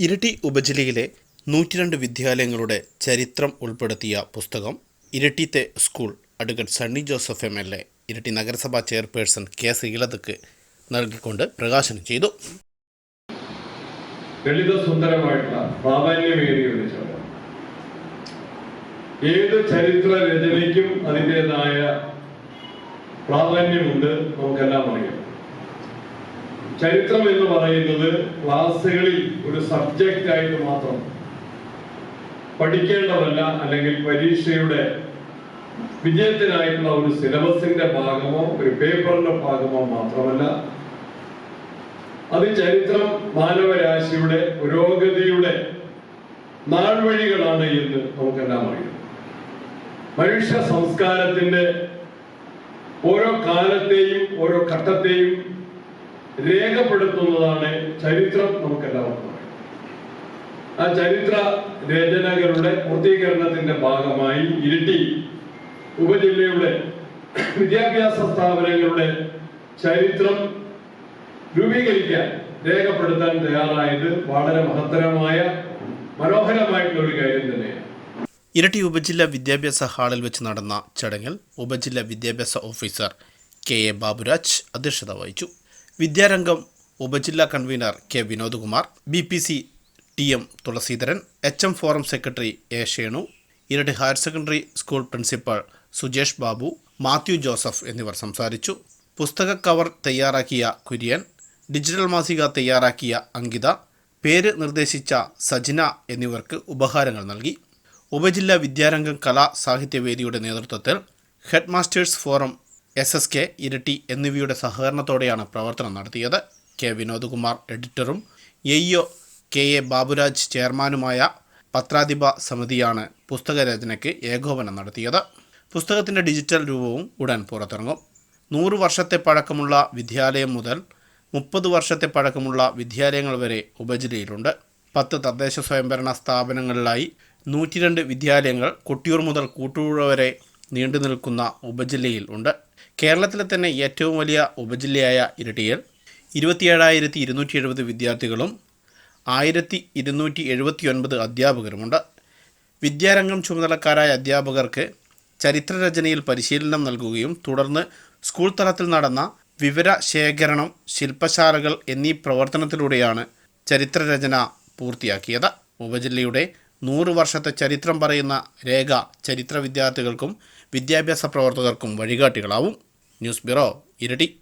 ഇരട്ടി ഉപജില്ലയിലെ നൂറ്റിരണ്ട് വിദ്യാലയങ്ങളുടെ ചരിത്രം ഉൾപ്പെടുത്തിയ പുസ്തകം ഇരട്ടിത്തെ school advocate Sunny Joseph M L A Iritty നഗരസഭാ ചെയർപേഴ്സൺ കെ ശ്രീലതക്ക് നൽകിക്കൊണ്ട് പ്രകാശനം ചെയ്തു. ചടങ്ങ്. ഏത് ചരിത്ര രചനയ്ക്കും അതിന്റെതായ പ്രാധാന്യമുണ്ട് നമുക്കെല്ലാം അറിയാം. ചരിത്രം എന്ന് പറയുന്നത് ക്ലാസ്സുകളിൽ ഒരു സബ്ജക്റ്റ് ആയിട്ട് മാത്രം. പഠിക്കേണ്ടതല്ല അല്ലെങ്കിൽ പരീക്ഷയുടെ വിജയത്തിനായിട്ടുള്ള ഒരു സിലബസിന്റെ ഭാഗമോ ഒരു പേപ്പറിന്റെ ഭാഗമോ മാത്രമല്ല അത് ചരിത്രം മാനവരാശിയുടെ പുരോഗതിയുടെ നാൾവഴികളാണ് എന്ന് നമുക്കെല്ലാം അറിയാം. മനുഷ്യ സംസ്കാരത്തിന്റെ ഓരോ കാലത്തെയും ഓരോ ഘട്ടത്തെയും രേഖപ്പെടുത്തുന്നതാണ് ചരിത്രം നമുക്കെല്ലാവർക്കും ആ ചരിത്ര രചനകളുടെ പൂർത്തീകരണത്തിന്റെ ഭാഗമായി ഇരിട്ടി ഉപജില്ലയുടെ വിദ്യാഭ്യാസ സ്ഥാപനങ്ങളുടെ ചരിത്രം രൂപീകരിക്കാൻ രേഖപ്പെടുത്താൻ തയ്യാറായത് വളരെ മഹത്തരമായ മനോഹരമായിട്ടുള്ള ഒരു കാര്യം തന്നെയാണ്. ഇരട്ടി ഉപജില്ലാ വിദ്യാഭ്യാസ ഹാളിൽ വെച്ച് നടന്ന ചടങ്ങിൽ ഉപജില്ല വിദ്യാഭ്യാസ ഓഫീസർ കെ എ ബാബുരാജ് അധ്യക്ഷത വഹിച്ചു. വിദ്യാരംഗം ഉപജില്ലാ convener K Vinodkumar B P C T M Thulaseedharan H M forum secretary A Shenu Iritty higher secondary school principal Sujesh Babu Mathew Joseph എന്നിവർ സംസാരിച്ചു. പുസ്തക കവർ തയ്യാറാക്കിയ കുര്യൻ ഡിജിറ്റൽ മാസിക തയ്യാറാക്കിയ അങ്കിത പേര് നിർദ്ദേശിച്ച സജിന എന്നിവർക്ക് ഉപഹാരങ്ങൾ നൽകി. ഉപജില്ലാ വിദ്യാരംഗം കലാ സാഹിത്യവേദിയുടെ നേതൃത്വത്തിൽ head masters forum S S K Iritty എന്നിവയുടെ സഹകരണത്തോടെയാണ് പ്രവർത്തനം നടത്തിയത്. കെ വിനോദ്കുമാർ എഡിറ്ററും എയ്ഒ കെ എ ബാബുരാജ് ചെയർമാനുമായ പത്രാധിപ സമിതിയാണ് പുസ്തകരചനയ്ക്ക് ഏകോപനം നടത്തിയത്. പുസ്തകത്തിന്റെ ഡിജിറ്റൽ രൂപവും ഉടൻ പുറത്തിറങ്ങും. നൂറ് വർഷത്തെ പഴക്കമുള്ള വിദ്യാലയം മുതൽ മുപ്പത് വർഷത്തെ പഴക്കമുള്ള വിദ്യാലയങ്ങൾ വരെ ഉപജില്ലയിലുണ്ട്. പത്ത് തദ്ദേശ സ്വയംഭരണ സ്ഥാപനങ്ങളിലായി നൂറ്റിരണ്ട് വിദ്യാലയങ്ങൾ കൊട്ടിയൂർ മുതൽ കൂട്ടുപുഴ വരെ നീണ്ടു നിൽക്കുന്ന ഉപജില്ലയിൽ ഉണ്ട്. കേരളത്തിലെ തന്നെ ഏറ്റവും വലിയ ഉപജില്ലയായ ഇരട്ടിയിൽ ഇരുപത്തിയേഴായിരത്തി ഇരുന്നൂറ്റി എഴുപത് വിദ്യാർത്ഥികളും ആയിരത്തി ഇരുന്നൂറ്റി എഴുപത്തി ഒൻപത് അധ്യാപകരുമുണ്ട്. വിദ്യാരംഗം ചുമതലക്കാരായ അധ്യാപകർക്ക് ചരിത്രരചനയിൽ പരിശീലനം നൽകുകയും തുടർന്ന് സ്കൂൾ തലത്തിൽ നടന്ന വിവര ശേഖരണം ശില്പശാലകൾ എന്നീ പ്രവർത്തനത്തിലൂടെയാണ് ചരിത്രരചന പൂർത്തിയാക്കിയത്. ഉപജില്ലയുടെ നൂറ് വർഷത്തെ ചരിത്രം പറയുന്ന രേഖ ചരിത്ര വിദ്യാർത്ഥികൾക്കും വിദ്യാഭ്യാസ പ്രവർത്തകർക്കും വഴികാട്ടികളാവും. ന്യൂസ് ബ്യൂറോ ഇരട്ടി.